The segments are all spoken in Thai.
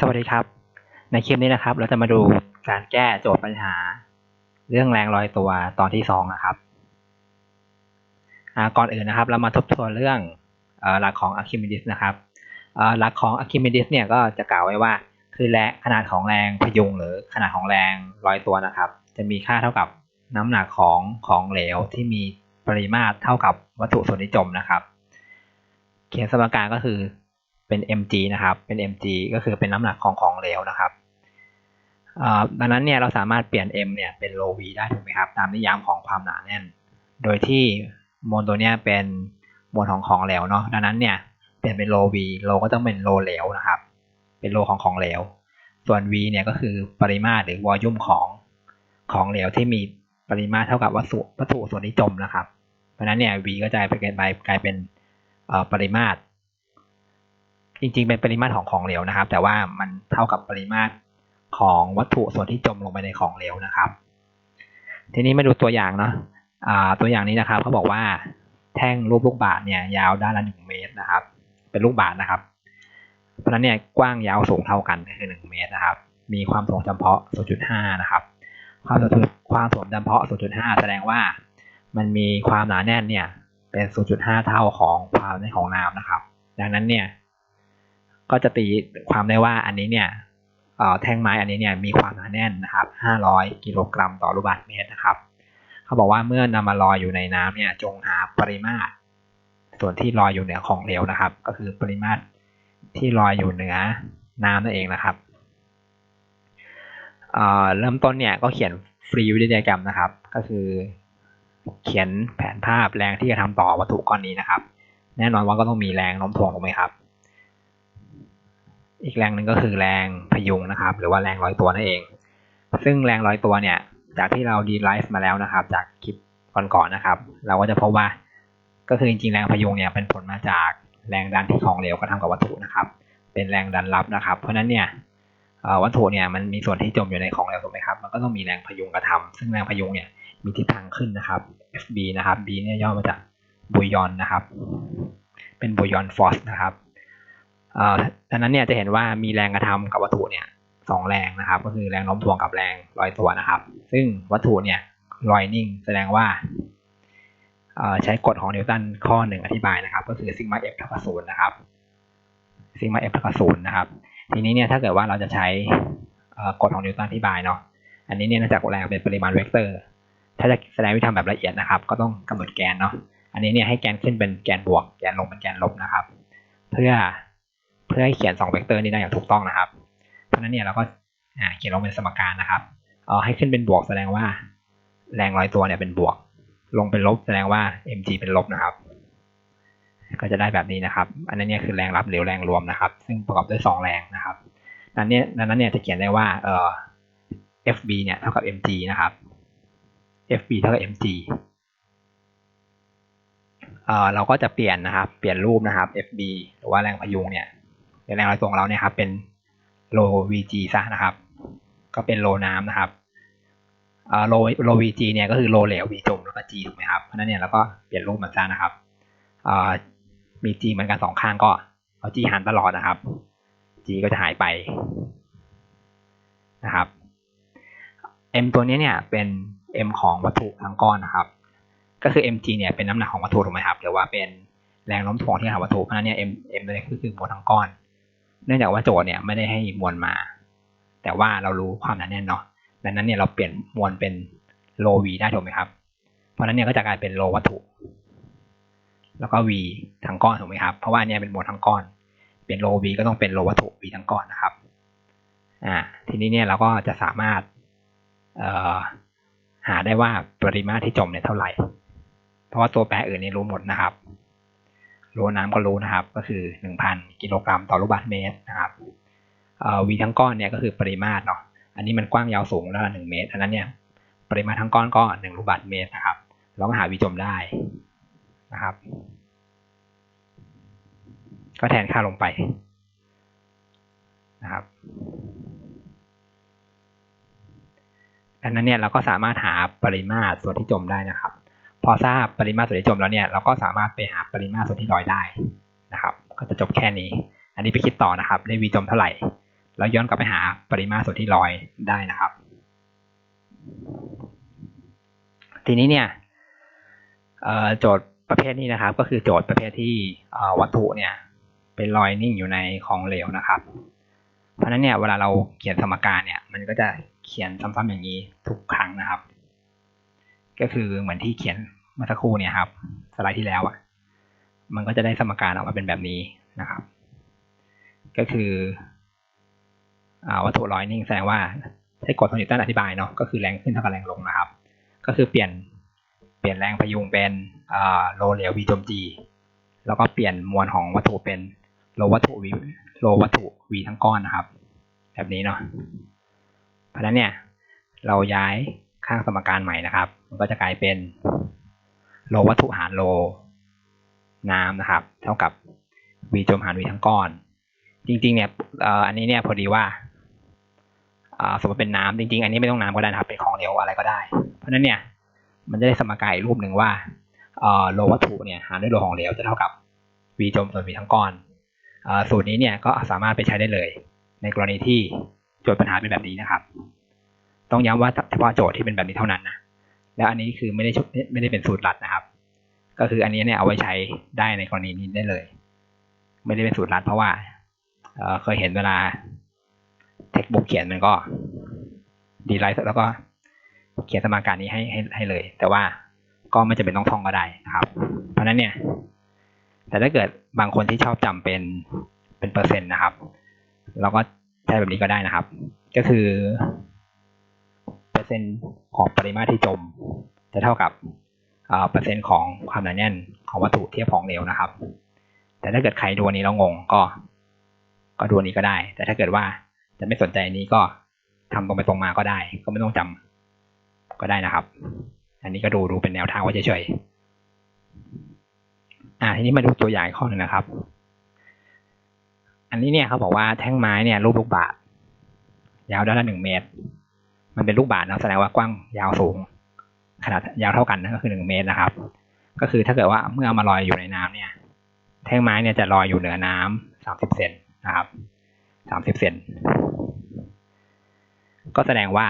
สวัสดีครับ ในคลิปนี้นะครับ เราจะมาดูการแก้โจทย์ปัญหา เรื่องแรงลอยตัวตอนที่สองนะครับก่อนอื่นนะครับ เรามาทบทวนเรื่องอหลักของอะคิมิดิสนะครับหลักของอะคิมิดิสเนี่ยก็จะกล่าวไว้ว่า คือแรงขนาดของแรงพยุงหรือขนาดของแรงลอยตัวนะครับ จะมีค่าเท่ากับน้ำหนักของของเหลวที่มีปริมาตรเท่ากับวัตถุส่วนที่จมนะครับ เขียนสมการก็คือ เป็น mg นะครับ เป็น mg ก็คือเป็นน้ำหนักของของเหลวนะครับดังนั้นเนี่ยเราสามารถเปลี่ยน m เนี่ยเป็น rho v ได้ถูกไหมครับ ตามนิยามของความหนาแน่น โดยที่มวลตัวเนี้ยเป็นมวลของของเหลวเนาะ ดังนั้นเนี่ยเปลี่ยนเป็น rho v rho ก็ต้องเป็น rho เหลวนะครับ เป็น rho ของของเหลว ส่วน v เนี่ยก็คือปริมาตรหรือวอลลุ่มของของเหลวที่มีปริมาตรเท่ากับวัตถุวัตถุส่วนที่จมนะครับ เพราะนั้นเนี่ย v ก็จะไปกลายกลายเป็นปริมาตร จริงๆ เป็นปริมาตรของของเหลวนะครับ แต่ว่ามันเท่ากับปริมาตรของวัตถุส่วนที่จมลงไปในของเหลวนะครับ ทีนี้มาดูตัวอย่างเนาะตัวอย่างนี้นะครับเขาบอกว่าแท่งรูปลูกบาศก์เนี่ยยาวด้านละหนึ่งเมตรนะครับ เป็นลูกบาศก์นะครับ เพราะฉะนั้นเนี่ยกว้างยาวสูงเท่ากันคือหนึ่งเมตรนะครับ มีความสูงจำเพาะ 0.5 นะครับ ความสูงความสูงจำเพาะ 0.5 แสดงว่ามันมีความหนาแน่นเนี่ยเป็น 0.5 เท่าของความในของน้ำนะครับ ดังนั้นเนี่ย ก็จะตีความได้ว่าอันนี้เนี่ยแท่งไม้อันนี้เนี่ยมีความหนาแน่นนะครับ 500 กิโลกรัมต่อลูกบาศก์เมตรนะครับ เขาบอกว่าเมื่อนำมาลอยอยู่ในน้ำเนี่ยจงหาปริมาตร ส่วนที่ลอยอยู่เหนือของเหลวนะครับ ก็คือปริมาตรที่ลอยอยู่เหนือน้ำนั่นเองนะครับเเริ่มต้นเนี่ยก็เขียนฟรีวิดีโอกรมนะครับ ก็คือเขียนแผนภาพแรงที่จะทำต่อวัตถุก้อนนี้นะครับ แน่นอนว่าก็ต้องมีแรงโน้มถ่วงถูกไหมครับ อีกแรงหนึ่งก็คือแรงพยุงนะครับ หรือว่าแรงร้อยตัวนั่นเอง ซึ่งแรงร้อยตัวเนี่ย จากที่เราดีไลฟ์มาแล้วนะครับ จากคลิปก่อนๆนะครับ เราก็จะพบว่า ก็คือจริงๆแรงพยุงเนี่ยเป็นผลมาจากแรงดันที่ของเหลวกระทำกับวัตถุนะครับ เป็นแรงดันรับนะครับ เพราะนั้นเนี่ยวัตถุเนี่ยมันมีส่วนที่จมอยู่ในของเหลวถูกไหมครับ มันก็ต้องมีแรงพยุงกระทำซึ่งแรงพยุงเนี่ยมีทิศทางขึ้นนะครับ FB นะครับ B เนี่ยย่อมาจากบุยอนนะครับ เป็นบุยอนฟอสนะครับ ดังนั้นเนี่ยจะเห็นว่ามีแรงกระทำกับวัตถุเนี่ยสองแรงนะครับ ก็คือแรงโน้มถ่วงกับแรงลอยตัวนะครับ ซึ่งวัตถุเนี่ยลอยนิ่ง แสดงว่าใช้กฎของนิวตันข้อหนึ่งอธิบายนะครับ ก็คือซิกมาเอฟเท่ากับศูนย์นะครับซิกมาเอฟเท่ากับศูนย์นะครับ ทีนี้เนี่ยถ้าเกิดว่าเราจะใช้กฎของนิวตันอธิบายเนาะอันนี้เนี่ยเนื่องจากแรงเป็นปริมาณเวกเตอร์ ถ้าจะแสดงวิธีทำแบบละเอียดนะครับ ก็ต้องกำหนดแกนเนาะอันนี้เนี่ยให้แกนขึ้นเป็นแกนบวก แกนลงเป็นแกนลบนะครับ เพื่อ พื่อให้เขียน 2 เวกเตอร์นี้ได้อย่างถูกต้องนะครับ เพราะนั้นเนี่ยเราก็เขียนลงเป็นสมการนะครับ เอาให้ขึ้นเป็นบวกแสดงว่า แรงลอยตัวเนี่ยเป็นบวก ลงเป็นลบแสดงว่า mg เป็นลบนะครับ ก็จะได้แบบนี้นะครับ อันนี้เนี่ยคือแรงรับหรือแรงรวมนะครับ ซึ่งประกอบด้วย 2 แรงนะครับดังนั้นเนี่ยดังนั้นเนี่ยจะเขียนได้ว่าเอ่อ fb เนี่ยเท่ากับ mg นะครับ fb เท่ากับ mg เอ่อเราก็จะเปลี่ยนนะครับ เปลี่ยนรูปนะครับ fb หรือว่าแรงพยุงเนี่ย แรงลอยตัวของเราเนี่ยครับเป็นโล vg ซะนะครับ ก็เป็นโลน้ำนะครับเอ่อโลโล vg เนี่ยก็คือโลเหลว v จมแล้วก็ g ถูกไหมครับเพราะนั้นเนี่ยเราก็เปลี่ยนรูปมันซะนะครับเอ่อมี g เหมือนกันสองข้างก็เอา g หารตลอดนะครับ g ก็จะหายไปนะครับ m ตัวนี้เนี่ยเป็น m ของวัตถุทั้งก้อนนะครับ ก็คือ mg เนี่ยเป็นน้ำหนักของวัตถุถูกไหมครับหรือว่าเป็นแรงโน้มถ่วงที่หาวัตถุเพราะฉะนั้นเนี่ย m m ตัวนี้คือคือมวลทั้งก้อน เนื่องจากว่าโจทย์เนี่ยไม่ได้ให้มวลมา แต่ว่าเรารู้ความหนาแน่นเนาะดังนั้นเนี่ยเราเปลี่ยนมวลเป็นโล v ได้ถูกไหมครับ เพราะนั้นเนี่ยก็จะกลายเป็นโลวัตถุ แล้วก็ v ทั้งก้อนถูกไหมครับ เพราะว่าเนี่ยเป็นมวลทั้งก้อน เปลี่ยนโล v ก็ต้องเป็นโลวัตถุ v ทั้งก้อนนะครับ อ่า ทีนี้เนี่ยเราก็จะสามารถเอ่อหาได้ว่าปริมาตรที่จมเนี่ยเท่าไหร่ เพราะว่าตัวแปรอื่นนี่รู้หมดนะครับ รู้น้ำก็รู้นะครับ ก็คือ 1,000 กิโลกรัมต่อลูกบาศก์เมตรนะครับวีทั้งก้อนเนี่ยก็คือปริมาตรเนาะอันนี้มันกว้างยาวสูงแล้วหนึ่งเมตรอันนั้นเนี่ยปริมาตรทั้งก้อนก็หนึ่งลูกบาศก์เมตรนะครับเราก็หาวีจมได้นะครับ ก็แทนค่าลงไปนะครับดังนั้นเนี่ยเราก็สามารถหาปริมาตรส่วนที่จมได้นะครับ พอทราบปริมาตรส่วนที่จมแล้วเนี่ยเราก็สามารถไปหาปริมาตรส่วนที่ลอยได้นะครับ ก็จะจบแค่นี้ อันนี้ไปคิดต่อนะครับได้วีจมเท่าไหร่ แล้วย้อนกลับไปหาปริมาตรส่วนที่ลอยได้นะครับ ทีนี้เนี่ยโจทย์ประเภทนี้นะครับ ก็คือโจทย์ประเภทที่วัตถุเนี่ยเป็นลอยนิ่งอยู่ในของเหลวนะครับ เพราะนั้นเนี่ยเวลาเราเขียนสมการเนี่ย มันก็จะเขียนซ้ำๆอย่างนี้ทุกครั้งนะครับ ก็คือเหมือนที่เขียน เมื่อสักครู่เนี่ยครับ สไลด์ที่แล้วอะ มันก็จะได้สมการออกมาเป็นแบบนี้นะครับ ก็คืออวัตถุลอยนิ่งแสดงว่าใช้กฎของนิวตันอธิบายเนาะก็คือแรงขึ้นเท่ากับแรงลงนะครับ ก็คือเปลี่ยนเปลี่ยนแรงพยุงเป็นโลเหลว v จม g แล้วก็เปลี่ยนมวลของวัตถุเป็นโลวัตถุ v โลวัตถุ v ทั้งก้อนนะครับ แบบนี้เนาะเพราะนั้นเนี่ย เราย้ายข้างสมการใหม่นะครับ มันก็จะกลายเป็น โลวัตถุหารโล น้ำนะครับ เท่ากับ v จมหาร v ทั้งก้อน จริง ๆ เนี่ยอันนี้เนี่ยพอดีว่าสมมติเป็นน้ำจริง ๆ อันนี้ไม่ต้องน้ำก็ได้นะครับเป็นของเหลวอะไรก็ได้ เพราะนั้นเนี่ยมันจะได้สมการอีกรูปหนึ่งว่าโลวัตถุเนี่ยหารด้วยโลของเหลวจะเท่ากับ v จมส่วน v ทั้งก้อนสูตรนี้เนี่ยก็สามารถไปใช้ได้เลย ในกรณีที่โจทย์ปัญหาเป็นแบบนี้นะครับ ต้องย้ำว่าเฉพาะโจทย์ที่เป็นแบบนี้เท่านั้นนะ แล้วอันนี้คือไม่ได้ไม่ได้เป็นสูตรลัดนะครับ ก็คืออันนี้เนี่ยเอาไว้ใช้ได้ในกรณีนี้ได้เลย ไม่ได้เป็นสูตรลัดเพราะว่าเเคยเห็นเวลาเทคบุ๊กเขียนมันก็ดีไลท์แล้วก็เขียนสมการนี้ให้ให้ให้เลย แต่ว่าก็ไม่จำเป็นต้องท่องก็ได้นะครับ เพราะฉะนั้นเนี่ย แต่ถ้าเกิดบางคนที่ชอบจำเป็นเป็นเปอร์เซ็นต์นะครับ เราก็ใช้แบบนี้ก็ได้นะครับ ก็คือ เปอร์เซ็นต์ของปริมาตรที่จม จะเท่ากับเปอร์เซ็นต์ของความหนาแน่นของวัตถุเทียบของเหลวนะครับ แต่ถ้าเกิดใครดูนี้แล้วงงก็ ก็ดูนี้ก็ได้ แต่ถ้าเกิดว่าจะไม่สนใจนี้ก็ทำตรงไปตรงมาก็ได้ ก็ไม่ต้องจำก็ได้นะครับ อันนี้ก็ดูดูเป็นแนวทางไว้เฉยๆอ่าทีนี้มาดูตัวอย่างข้อหนึ่งนะครับ อันนี้เนี่ยเขาบอกว่าแท่งไม้เนี่ยรูปลูกบาศก์ยาวด้านละหนึ่งเมตร มันเป็นลูกบาศก์นะแสดงว่ากว้างยาวสูง ขนาดยาวเท่ากันนะก็คือหนึ่งเมตรนะครับ ก็คือถ้าเกิดว่าเมื่อมาลอยอยู่ในน้ำเนี่ย แท่งไม้เนี่ยจะลอยอยู่เหนือน้ำสามสิบเซนนะครับสามสิบเซนก็แสดงว่า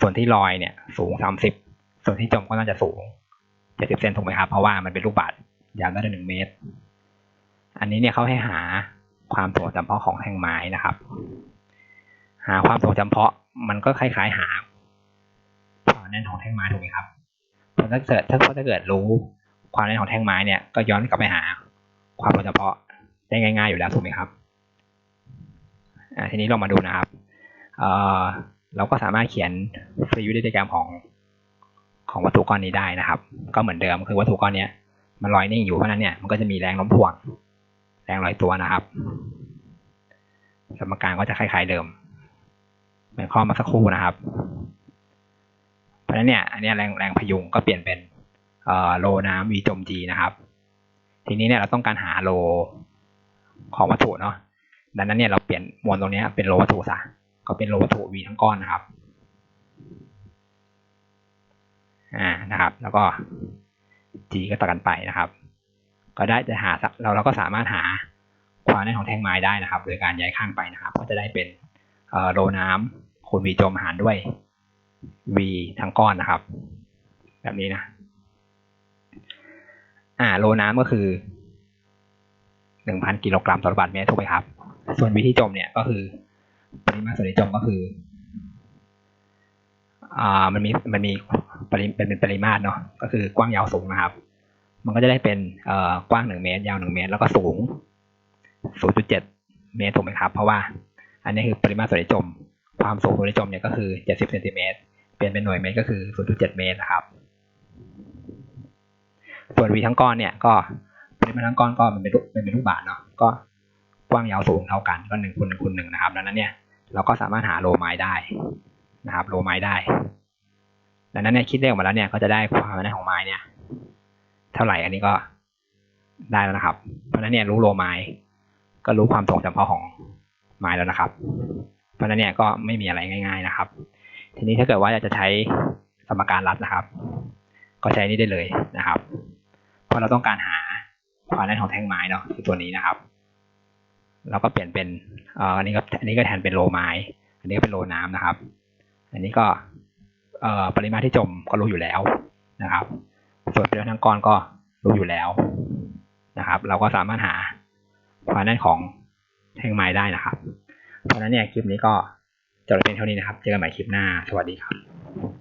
ส่วนที่ลอยเนี่ย สูงสามสิบส่วนที่จมก็น่าจะสูงเจ็ดสิบเซนถูกไหมครับเพราะว่ามันเป็นลูกบาศยาวได้หนึ่งเมตร อันนี้เนี่ยเขาให้หาความสูงจำเพาะของแท่งไม้นะครับ หาความสูงจำเพาะมันก็คล้ายๆ หา ความแน่นของแท่งไม้ถูกไหมครับถ้าเกิดถ้าถ้าเกิดรู้ความแน่นของแท่งไม้เนี่ยก็ย้อนกลับไปหา ความสูงจำเพาะได้ง่าย ๆ อยู่แล้วถูกไหมครับทีนี้เรามาดูนะครับเเราก็สามารถเขียนฟรีวิดีโอแกรมของของวัตถุก้อนนี้ได้นะครับ ก็เหมือนเดิมคือวัตถุก้อนนี้มันลอยนิ่งอยู่เพราะนั้นเนี่ยมันก็จะมีแรงโน้มถ่วง แรงลอยตัวนะครับ สมการก็จะคล้ายๆเดิมเหมือนข้อมาสักครู่นะครับ เพราะฉะนั้นเนี่ยอันนี้แรงแรงพยุงก็เปลี่ยนเป็นโลน้ำ v จม g นะครับ ทีนี้เนี่ยเราต้องการหาโลของวัตถุเนาะดังนั้นเนี่ยเราเปลี่ยนมวลตรงนี้เป็นโลวัตถุซะก็เป็นโลวัตถุ v ทั้งก้อนนะครับอ่านะครับ แล้วก็ g ก็ต่อกันไปนะครับ ก็ได้จะหาเราเราก็สามารถหาความแน่นของแท่งไม้ได้นะครับ โดยการย้ายข้างไปนะครับ ก็จะได้เป็นโลน้ำคูณ v จมหารด้วย v ทั้งก้อนนะครับ แบบนี้นะ อ่าโลน้ำก็คือหนึ่งพันกิโลกรัมต่อลูกบาศก์เมตรถูกไหมครับ ส่วน v ที่จมเนี่ยก็คือ ปริมาตรส่วนที่จมก็คืออ่ามันมีมันมีปริเป็นเป็นปริมาตรเนาะก็คือกว้างยาวสูงนะครับ มันก็จะได้เป็นเอ่อกว้างหนึ่งเมตร ยาวหนึ่งเมตร แล้วก็สูงศูนย์จุดเจ็ดเมตรถูกไหมครับ เพราะว่า อันนี้คือปริมาตรส่วนที่จม ความสูงส่วนที่จมเนี่ยก็คือเจ็ดสิบเซนติเมตร เปลี่ยนเป็นหน่วยเมตรก็คือศูนย์จุดเมตรนะครับ ส่วน v ทั้งก้อนเนี่ยก็ปริมาตรทั้งก้อนก็มันเป็นเป็นเป็นลูกบาศก์เนาะก็กว้างยาวสูงเท่ากันก็หนึ่งคูณหนึ่งคูณหนึ่งนะครับดังนั้นเนี่ยเราก็สามารถหาโลไม้ได้นะครับโลไม้ได้ดังนั้นเนี่ยคิดเลขออกมาแล้วเนี่ยก็จะได้ความหนาของไม้เนี่ยเท่าไหร่อันนี้ก็ได้แล้วนะครับ เพราะนั้นเนี่ยรู้โลไม้ก็รู้ความส่งจำเพาะของไม้แล้วนะครับ เพราะนั้นเนี่ยก็ไม่มีอะไรง่าย ๆนะครับ ทีนี้ถ้าเกิดว่าอยากจะใช้สมการรัดนะครับ ก็ใช้นี่ได้เลยนะครับเพราะเราต้องการหาความแน่นของแท่งไม้เนาะคือตัวนี้นะครับเราก็เปลี่ยนเป็นเอ่ออันนี้ก็อันนี้ก็แทนเป็นโลไม้ อันนี้ก็เป็นโลน้ำนะครับ อันนี้ก็เอ่อปริมาตรที่จมก็รู้อยู่แล้วนะครับ ส่วนปริมาณทั้งก้อนก็รู้อยู่แล้วนะครับ เราก็สามารถหาความแน่นของแท่งไม้ได้นะครับ เพราะฉะนั้นเนี่ยคลิปนี้ก็ จบเพียงเท่านี้นะครับ เจอกันใหม่คลิปหน้า สวัสดีครับ